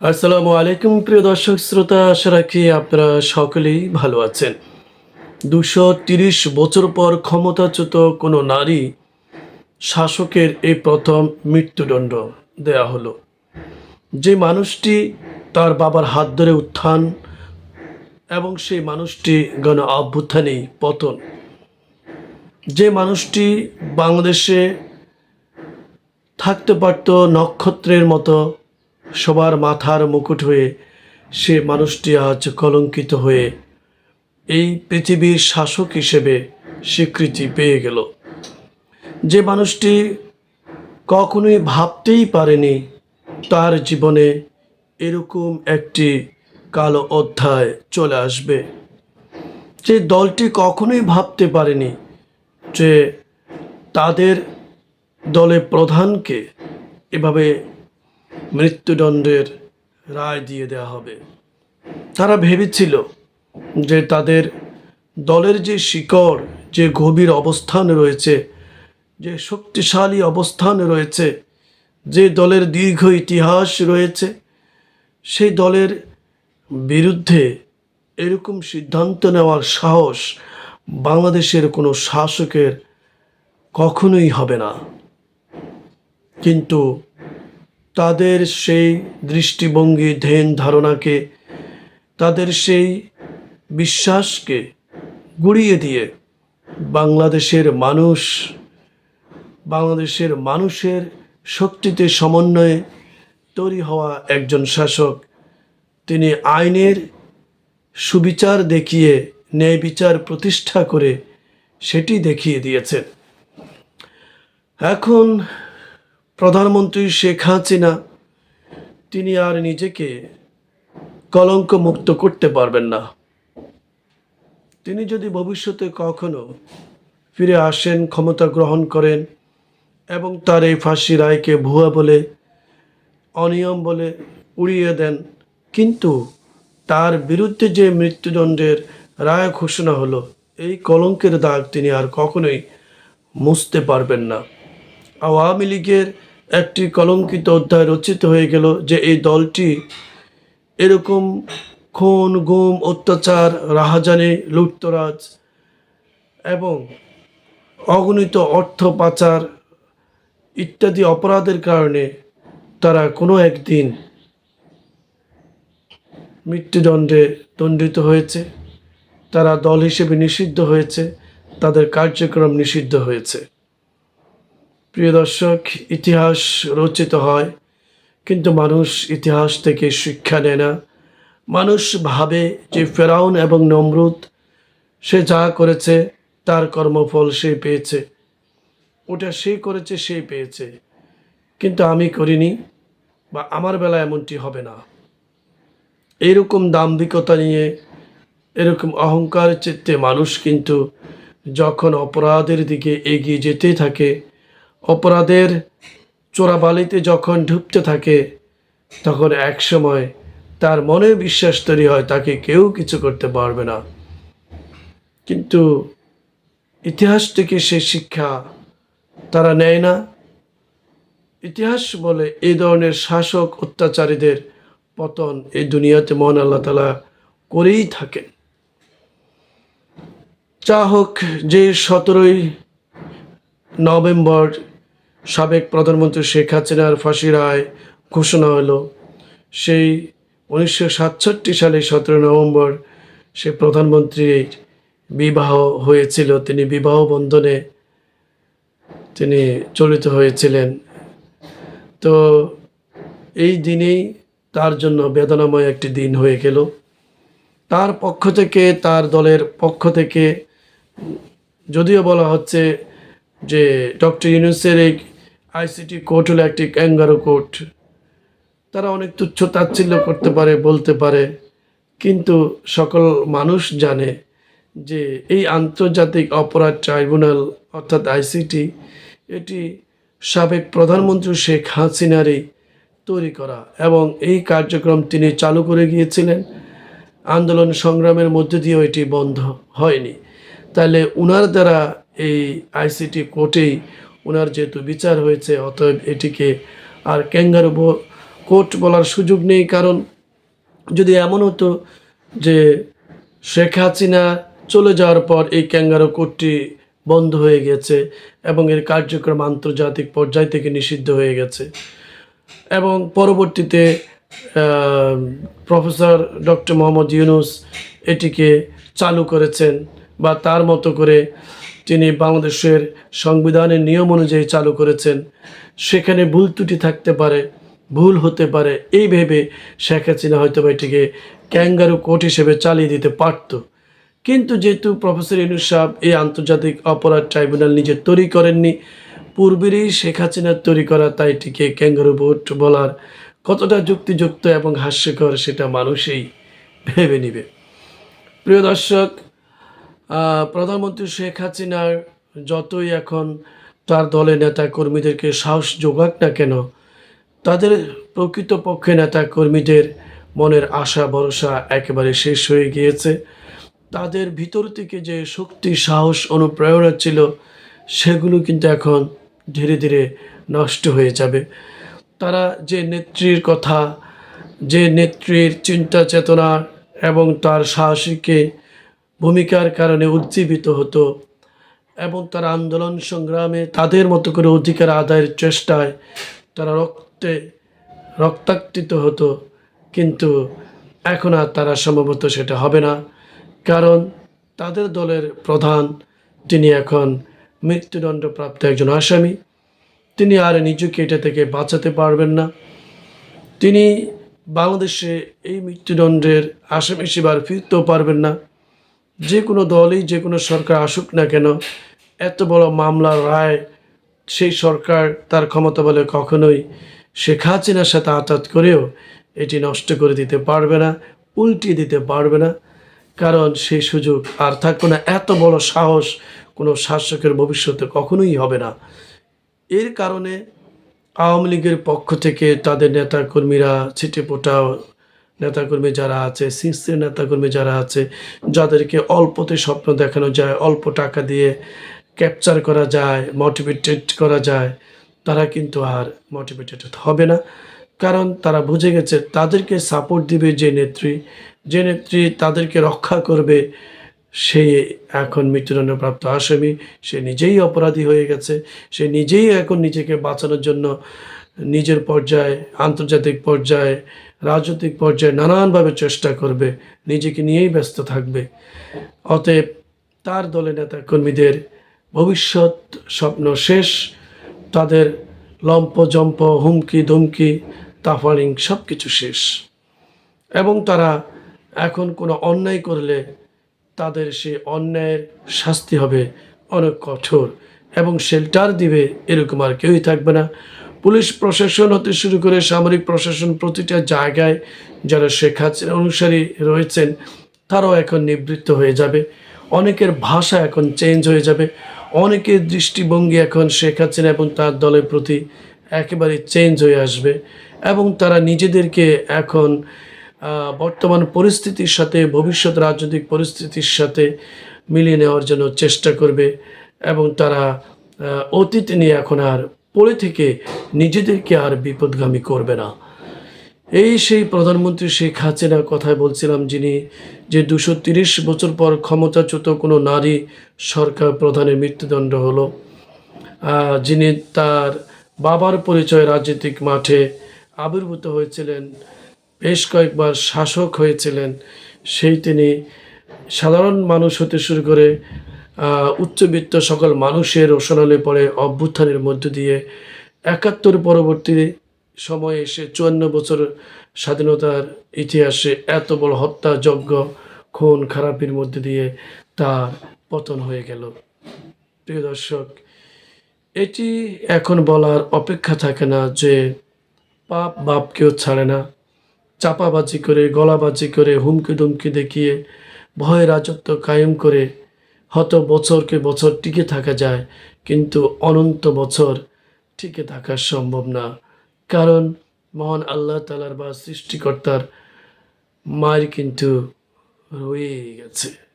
আসসালামু আলাইকুম, প্রিয় দর্শক, শ্রোতা, আশা রাখি আপনারা সকলেই ভালো আছেন। দুশো তিরিশ বছর পর ক্ষমতাচ্যুত কোনো নারী শাসকের এই প্রথম মৃত্যুদণ্ড দেয়া হলো। যে মানুষটি তার বাবার হাত ধরে উত্থান এবং সেই মানুষটি গণ অভ্যুত্থানেই পতন। যে মানুষটি বাংলাদেশে থাকতে পারত নক্ষত্রের মতো সবার মাথার মুকুট হয়ে সে মানুষটি আজ কলঙ্কিত হয়ে এই পৃথিবীর শাসক হিসেবে স্বীকৃতি পেয়ে গেল। যে মানুষটি কখনোই ভাবতেই পারেনি তার জীবনে এরকম একটি কালো অধ্যায় চলে আসবে। যে দলটি কখনোই ভাবতে পারেনি যে তাদের দলের প্রধানকে এভাবে মৃত্যুদণ্ডের রায় দিয়ে দেওয়া হবে। তারা ভেবেছিল যে তাদের দলের যে শিকড়, যে গভীর অবস্থান রয়েছে, যে শক্তিশালী অবস্থান রয়েছে, যে দলের দীর্ঘ ইতিহাস রয়েছে, সেই দলের বিরুদ্ধে এরকম সিদ্ধান্ত নেওয়ার সাহস বাংলাদেশের কোনো শাসকের কখনোই হবে না। কিন্তু তাদের সেই দৃষ্টিভঙ্গি, ধ্যান ধারণাকে, তাদের সেই বিশ্বাসকে গুড়িয়ে দিয়ে বাংলাদেশের মানুষ, বাংলাদেশের মানুষের শক্তিতে সমন্বয়ে তৈরি হওয়া একজন শাসক। তিনি আইনের সুবিচার দেখিয়ে, ন্যায় বিচার প্রতিষ্ঠা করে সেটি দেখিয়ে দিয়েছেন। এখন প্রধানমন্ত্রী শেখ হাসিনা, তিনি আর নিজেকে কলঙ্ক মুক্ত করতে পারবেন না। তিনি যদি ভবিষ্যতে কখনো ফিরে আসেন, ক্ষমতা গ্রহণ করেন এবং তার এই ফাঁসি রায়কে ভুয়া বলে, অনিয়ম বলে উড়িয়ে দেন, কিন্তু তার বিরুদ্ধে যে মৃত্যুদণ্ডের রায় ঘোষণা হলো, এই কলঙ্কের দাগ তিনি আর কখনোই মুছতে পারবেন না। আওয়ামী লীগের একটি কলঙ্কিত অধ্যায় রচিত হয়ে গেল যে এই দলটি এরকম খুন, গুম, অত্যাচার, রাহাজানি, লুটতরাজ এবং অগণিত অর্থ পাচার ইত্যাদি অপরাধের কারণে তারা কোনো একদিন মৃত্যুদণ্ডে দণ্ডিত হয়েছে। তারা দল হিসেবে নিষিদ্ধ হয়েছে, তাদের কার্যক্রম নিষিদ্ধ হয়েছে। প্রিয় দর্শক, ইতিহাস রচিত হয়, কিন্তু মানুষ ইতিহাস থেকে শিক্ষা নেয় না। মানুষ ভাবে যে ফেরাউন এবং নমরুদ, সে যা করেছে তার কর্মফল সে পেয়েছে। ওটা সে করেছে, সে পেয়েছে। কিন্তু আমি করিনি বা আমার বেলা এমনটি হবে না। এরকম দাম্ভিকতা নিয়ে, এরকম অহংকার চিত্তে মানুষ কিন্তু যখন অপরাধের দিকে এগিয়ে যেতে থাকে অপরাধের চোরাবালিতে যখন ঢুকতে থাকে, তখন এক সময় তার মনে বিশ্বাস তৈরি হয়, তাকে কেউ কিছু করতে পারবে না। কিন্তু ইতিহাস থেকে সে শিক্ষা তারা নেয় না। ইতিহাস বলে এই ধরনের শাসক অত্যাচারীদের পতন এই দুনিয়াতে মহান আল্লাহ তালা করেই থাকেন। যা হোক, যে সতেরোই নভেম্বর সাবেক প্রধানমন্ত্রী শেখ হাসিনার ফাঁসি রায় ঘোষণা হলো। সেই উনিশশো সাতষট্টি সালে সতেরো নভেম্বর সে প্রধানমন্ত্রীর বিবাহ হয়েছিল। তিনি বিবাহ বন্ধনে তিনি চলিত হয়েছিলেন। তো এই দিনেই তার জন্য বেদনাময় একটি দিন হয়ে গেল। তার পক্ষ থেকে, তার দলের পক্ষ থেকে যদিও বলা হচ্ছে যে ডক্টর ইউনুসের এই আইসিটি কোর্ট হলো একটি ক্যাঙ্গারো কোর্ট। তারা অনেক তুচ্ছ তাচ্ছিল্য করতে পারে, বলতে পারে, কিন্তু সকল মানুষ জানে যে এই আন্তর্জাতিক অপরাধ ট্রাইব্যুনাল অর্থাৎ আইসিটি, এটি সাবেক প্রধানমন্ত্রী শেখ হাসিনারই তৈরি করা এবং এই কার্যক্রম তিনি চালু করে গিয়েছিলেন। আন্দোলন সংগ্রামের মধ্যে দিয়েও এটি বন্ধ হয়নি। তাহলে উনার দ্বারা এই আইসিটি কোর্টেই ওনার যেহেতু বিচার হয়েছে, অতএব এটিকে আর ক্যাঙ্গারু কোর্ট বলার সুযোগ নেই। কারণ যদি এমন হতো যে শেখ হাসিনা চলে যাওয়ার পর এই ক্যাঙ্গারো কোর্টটি বন্ধ হয়ে গেছে এবং এর কার্যক্রম আন্তর্জাতিক পর্যায় থেকে নিষিদ্ধ হয়ে গেছে এবং পরবর্তীতে প্রফেসর ডক্টর মোহাম্মদ ইউনুস এটিকে চালু করেছেন বা তার মতো করে তিনি বাংলাদেশের সংবিধানের নিয়ম অনুযায়ী চালু করেছেন, সেখানে ভুল ত্রুটি থাকতে পারে, ভুল হতে পারে, এই ভেবে শেখ হাসিনা হয়তো বা এটিকে ক্যাঙ্গারু কোর্ট হিসেবে চালিয়ে দিতে পারতো। কিন্তু যেহেতু প্রফেসর ইনুস সাহেব এই আন্তর্জাতিক অপরাধ ট্রাইব্যুনাল নিজে তৈরি করেননি, পূর্বেরই শেখ হাসিনার তৈরি করা তাই এটিকে ক্যাঙ্গারু বোট বলার কতটা যুক্তিযুক্ত এবং হাস্যকর সেটা মানুষই ভেবে নিবে। প্রিয় দর্শক প্রধানমন্ত্রী শেখ হাসিনার যতই এখন তার দলের নেতা কর্মীদেরকে সাহস যোগাক না কেন, তাদের প্রকৃতপক্ষে নেতা কর্মীদের মনের আশা, ভরসা একেবারে শেষ হয়ে গিয়েছে। তাদের ভিতর থেকে যে শক্তি, সাহস, অনুপ্রেরণা ছিল, সেগুলো কিন্তু এখন ধীরে ধীরে নষ্ট হয়ে যাবে। তারা যে নেত্রীর কথা, যে নেত্রীর চিন্তা চেতনা এবং তার সাহসীকে ভূমিকার কারণে উজ্জীবিত হতো এবং তারা আন্দোলন সংগ্রামে তাদের মতো করে অধিকার আদায়ের চেষ্টায় তারা রক্তে রক্তাক্তিত হতো। কিন্তু এখন আর তারা সম্ভবত সেটা হবে না, কারণ তাদের দলের প্রধান তিনি এখন মৃত্যুদণ্ডপ্রাপ্ত একজন আসামি। তিনি আর নিজেকে এটা থেকে বাঁচাতে পারবেন না। তিনি বাংলাদেশে এই মৃত্যুদণ্ডের আসামি হিসেবে আর ফিরতেও পারবেন না। যে কোনো দলই, যে কোনো সরকার আসুক না কেন, এত বড় মামলার রায় সেই সরকার তার ক্ষমতা বলে কখনোই শেখ হাসিনার সাথে আঘাত করেও এটি নষ্ট করে দিতে পারবে না, উল্টিয়ে দিতে পারবে না। কারণ সেই সুযোগ আর থাকবে না। এত বড় সাহস কোনো শাসকের ভবিষ্যতে কখনোই হবে না। এর কারণে আওয়ামী লীগের পক্ষ থেকে তাদের নেতাকর্মীরা ছিটে পোটাও নেতাকর্মী যারা আছে, সিসির নেতাকর্মী যারা আছে, যাদেরকে অল্পতে স্বপ্ন দেখানো যায়, অল্প টাকা দিয়ে ক্যাপচার করা যায় মোটিভেটেড করা যায়, তারা কিন্তু আর মোটিভেটেড হবে না। কারণ তারা বুঝে গেছে, তাদেরকে সাপোর্ট দিবে যে নেত্রী যে নেত্রী তাদেরকে রক্ষা করবে সে এখন মৃত্যুদণ্ডপ্রাপ্ত আসামি, সে নিজেই অপরাধী হয়ে গেছে, সে নিজেই এখন নিজেকে বাঁচানোর জন্য নিজের পর্যায়ে, আন্তর্জাতিক পর্যায়ে, রাজনৈতিক পর্যায়ে নানানভাবে চেষ্টা করবে, নিজেকে নিয়েই ব্যস্ত থাকবে। অতএব তার দলের নেতা কর্মীদের ভবিষ্যৎ স্বপ্ন শেষ, তাদের লম্প জম্প, হুমকি, ধুমকি, তাফারিং সব কিছু শেষ। এবং তারা এখন কোনো অন্যায় করলে তাদের সে অন্যায়ের শাস্তি হবে অনেক কঠোর এবং শেল্টার দিবে এরকম আর কেউই থাকবে না। পুলিশ প্রশাসন হতে শুরু করে সামরিক প্রশাসন প্রতিটা জায়গায় যারা শেখ হাসিনা অনুসারী রয়েছেন, তারাও এখন নিবৃত্ত হয়ে যাবে। অনেকের ভাষা এখন চেঞ্জ হয়ে যাবে। অনেকের দৃষ্টিভঙ্গি এখন শেখ হাসিনা এবং তার দলের প্রতি একেবারে চেঞ্জ হয়ে আসবে এবং তারা নিজেদেরকে এখন বর্তমান পরিস্থিতির সাথে, ভবিষ্যৎ রাজনৈতিক পরিস্থিতির সাথে মিলিয়ে নেওয়ার জন্য চেষ্টা করবে এবং তারা অতীত নিয়ে এখন আর পড়ে থেকে নিজেদেরকে আর বিপদগামী করবে না। এই সেই প্রধানমন্ত্রী শেখ হাসিনার কথায় বলছিলাম যিনি যে দুশো তিরিশ বছর পর ক্ষমতাচ্যুত কোনো নারী সরকার প্রধানের মৃত্যুদণ্ড হলো যিনি তার বাবার পরিচয় রাজনৈতিক মাঠে আবির্ভূত হয়েছিলেন। বেশ কয়েকবার শাসক হয়েছিলেন। সেই তিনি সাধারণ মানুষ হতে শুরু করে উচ্চবিত্ত সকল মানুষের রোশনালে পড়ে অভ্যুত্থানের মধ্য দিয়ে একাত্তর পরবর্তী সময়ে এসে চুয়ান্ন বছর স্বাধীনতার ইতিহাসে এত বড় হত্যাযজ্ঞ, খুন, খারাপির মধ্যে দিয়ে তার পতন হয়ে গেল। প্রিয় দর্শক, এটি এখন বলার অপেক্ষা থাকে না যে পাপ বাপ কেউ ছাড়ে না। চাপাবাজি করে, গলাবাজি করে, হুমকি ধুমকি দেখিয়ে, ভয় রাজত্ব কায়েম করে, হত বছরকে বছর টিকে থাকা যায়, কিন্তু অনন্ত বছর টিকে থাকা সম্ভব না। কারণ মহান আল্লাহ তালার বা সৃষ্টিকর্তার মায়ের কিন্তু রয়ে গেছে।